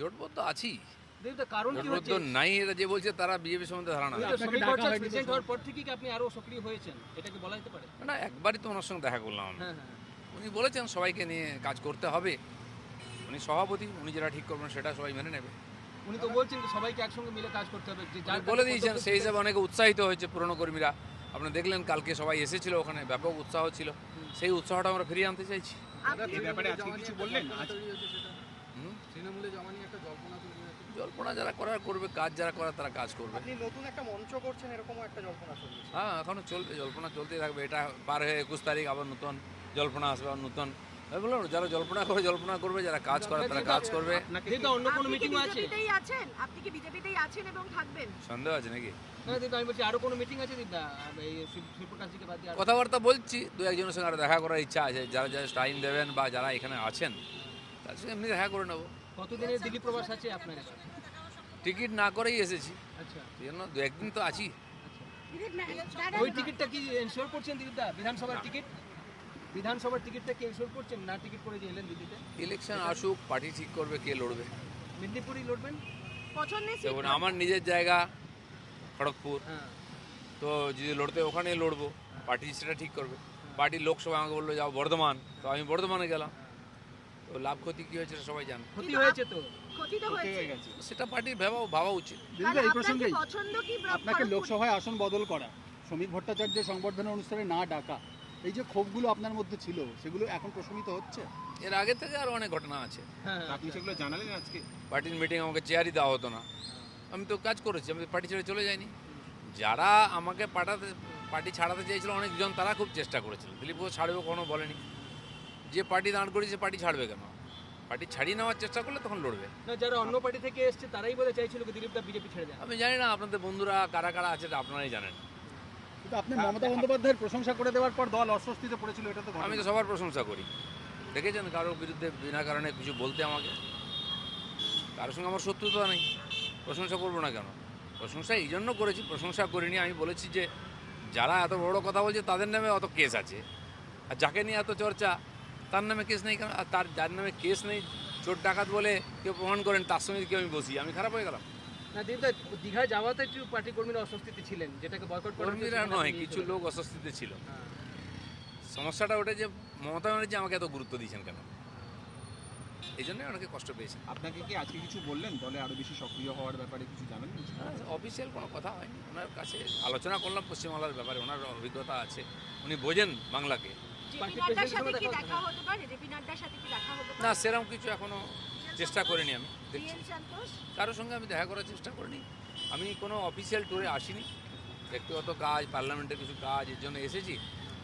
জোটবদ্ধ আছি। কারণ কি হচ্ছে? নাই এটা যে বলছে তারা বিজেপি সম্বন্ধে ধারণা দিলীপদা, রাখে। শ্রমিক ডাকা মোর্চার হয়নি তো প্রেসিডেন্ট হওয়ার পর থেকেই আপনি আরও সক্রিয় হয়েছেন? এটা কি বলা যেতে পারে? না একবারই তো ওনার সঙ্গে দেখা করলাম আমি। হ্যাঁ হ্যাঁ। উনি বলেছেন সবাইকে নিয়ে কাজ করতে হবে। উনি সভাপতি উনি যেটা ঠিক করবেন সেটা সবাই মেনে নেবে। উনি তো বলছেন যে সবাইকে একসঙ্গে মিলে কাজ করতে হবে। যে বলে দিয়েছেন সেই হিসাবে অনেকে উৎসাহিত হয়েছে পুরনো কর্মীরা। আপনি দেখলেন কালকে সবাই এসেছিল ওখানে ব্যাপক উৎসাহ ছিল। সেই উৎসাহটা আমরা ফিরিয়ে আনতে চাইছি। ব্যাপারে আজকে কিছু বললেন? আজ হুম? তৃণমূলে জমা নিয়ে একটা জল্পনা জল্পনা যারা করার করবে কাজ যারা করার তারা কাজ করবে। আপনি নতুন একটা মঞ্চ করছেন এরকমও একটা জল্পনা চলছে। হ্যাঁ এখনও চলবে জল্পনা চলতেই থাকবে। এটা পার হয়ে একুশ তারিখ আবার নতুন জল্পনা আসবে আর নতুন। আমি বললাম যারা জল্পনা করে জল্পনা করবে যারা কাজ করে তারা কাজ করবে। আপনাকে অন্য কোনো মিটিং আছে বিজেপিতেই আছেন? আপনি কি বিজেপিতেই আছেন এবং থাকবেন? সন্দেহ আছে নাকি? না দিদা আমি বলছি আরও কোনো মিটিং আছে দিদা? এই শিব- বাদ দিয়ে কথাবার্তা বলছি দু একজনের সঙ্গে আরও দেখা করার ইচ্ছা আছে। যারা যারা টাইম দেবেন বা যারা এখানে আছেন তার সঙ্গে এমনি দেখা করে নেব। কতদিনের দিল্লি প্রবাস আছে আপনার টিকিট না করেই এসেছি। আচ্ছা। এই জন্য দু একদিন তো আছি। ওই টিকিটটা কি এনশিওর করছেন দিদিদা? বিধানসভার টিকিট? বিধানসভার টিকিটটা কি এনশিওর করছেন? না টিকিট করে এলেন দিল্লিতে ইলেকশন আসুক পার্টি ঠিক করবে কে লড়বে? মেদিনীপুরই লড়বেন? দেখুন আমার নিজের জায়গা খড়গপুর। হ্যাঁ। তো যদি লড়তে ওখানেই লড়বো পার্টি সেটা ঠিক করবে। পার্টির লোকসভা আমাকে বলল যাও বর্ধমান। তো আমি বর্ধমানে গেলাম। তো লাভ ক্ষতি কী হয়েছে সবাই জানে। ক্ষতি হয়েছে তো। ক্ষতি তো হয়েছে। সেটা পার্টির ভাবা ভাবা উচিত। দিদিদা এই প্রসঙ্গেই আপনাকে লোকসভায় আসন বদল করা শ্রমিক ভট্টাচার্যের সংবর্ধনা অনুষ্ঠানে না ডাকা এই যে ক্ষোভগুলো আপনার মধ্যে ছিল সেগুলো এখন প্রশমিত হচ্ছে? এর আগে থেকে আরও অনেক ঘটনা আছে। হ্যাঁ। আপনি সেগুলো জানালেন আজকে? পার্টির মিটিং আমাকে চেয়ারই দেওয়া হতো না। আমি তো কাজ করেছি আমি পার্টি ছেড়ে চলে যাইনি। যারা আমাকে পাঠাতে পার্টি ছাড়াতে চেয়েছিল অনেকজন তারা খুব চেষ্টা করেছিল। দিলীপ ঘোষ ছাড়বে কোনো বলেনি। যে পার্টি দাঁড় করেছে পার্টি ছাড়বে কেন? পার্টি ছাড়িয়ে নেওয়ার চেষ্টা করলে তখন লড়বে। না যারা অন্য পার্টি থেকে এসছে তারাই বলে চাইছিল কি দিলীপদা বিজেপি ছেড়ে দেন। আমি জানি না আপনাদের বন্ধুরা কারা কারা আছে আপনারাই জানেন। কিন্তু আপনি মমতা বন্দ্যোপাধ্যায়ের প্রশংসা করে দেওয়ার পর দল অস্বস্তিতে পড়েছিল এটা তো আমি তো সবার প্রশংসা করি। দেখেছেন কারোর বিরুদ্ধে বিনা কারণে কিছু বলতে আমাকে? কারোর সঙ্গে আমার শত্রুতা নেই। প্রশংসা করব না কেন? প্রশংসা এই জন্য করেছি প্রশংসা করিনি। আমি বলেছি যে যারা এত বড় কথা বলছে তাদের নামে অত কেস আছে। আর যাকে নিয়ে এত চর্চা তার নামে কেস নেই কেন আর তার যার নামে কেস নেই চোর ডাকাত বলে কেউ প্রমাণ করেন তার সঙ্গে কেউ আমি বসি আমি খারাপ হয়ে গেলাম। না দিলীপদা দীঘায় যাওয়াতে একটু পার্টি কর্মীরা অস্বস্তিতে ছিলেন যেটাকে বয়কট করা কর্মীরা নয় কিছু লোক অস্বস্তিতে ছিল। হ্যাঁ। সমস্যাটা ওটা যে মমতা ব্যানার্জি আমাকে এত গুরুত্ব দিয়েছেন কেন? এই জন্যই অনেকে কষ্ট পেয়েছেন। আপনাকে কি আজকে কিছু বললেন? দলে আরও বেশি সক্রিয় হওয়ার ব্যাপারে কিছু জানেন অফিসিয়াল কোনো কথা হয়নি। ওনার কাছে আলোচনা করলাম পশ্চিমবাংলার ব্যাপারে ওনার অভিজ্ঞতা আছে। উনি বোঝেন বাংলাকে। না সেরকম কিছু এখনও চেষ্টা করিনি আমি দেখছি। কারোর সঙ্গে আমি দেখা করার চেষ্টা করিনি। আমি কোনো অফিসিয়াল ট্যুরে আসিনি। ব্যক্তিগত কাজ পার্লামেন্টের কিছু কাজ এর জন্য এসেছি।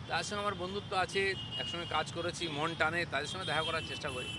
তার সঙ্গে আমার বন্ধুত্ব আছে একসঙ্গে কাজ করেছি মন টানে তাদের সঙ্গে দেখা করার চেষ্টা করি।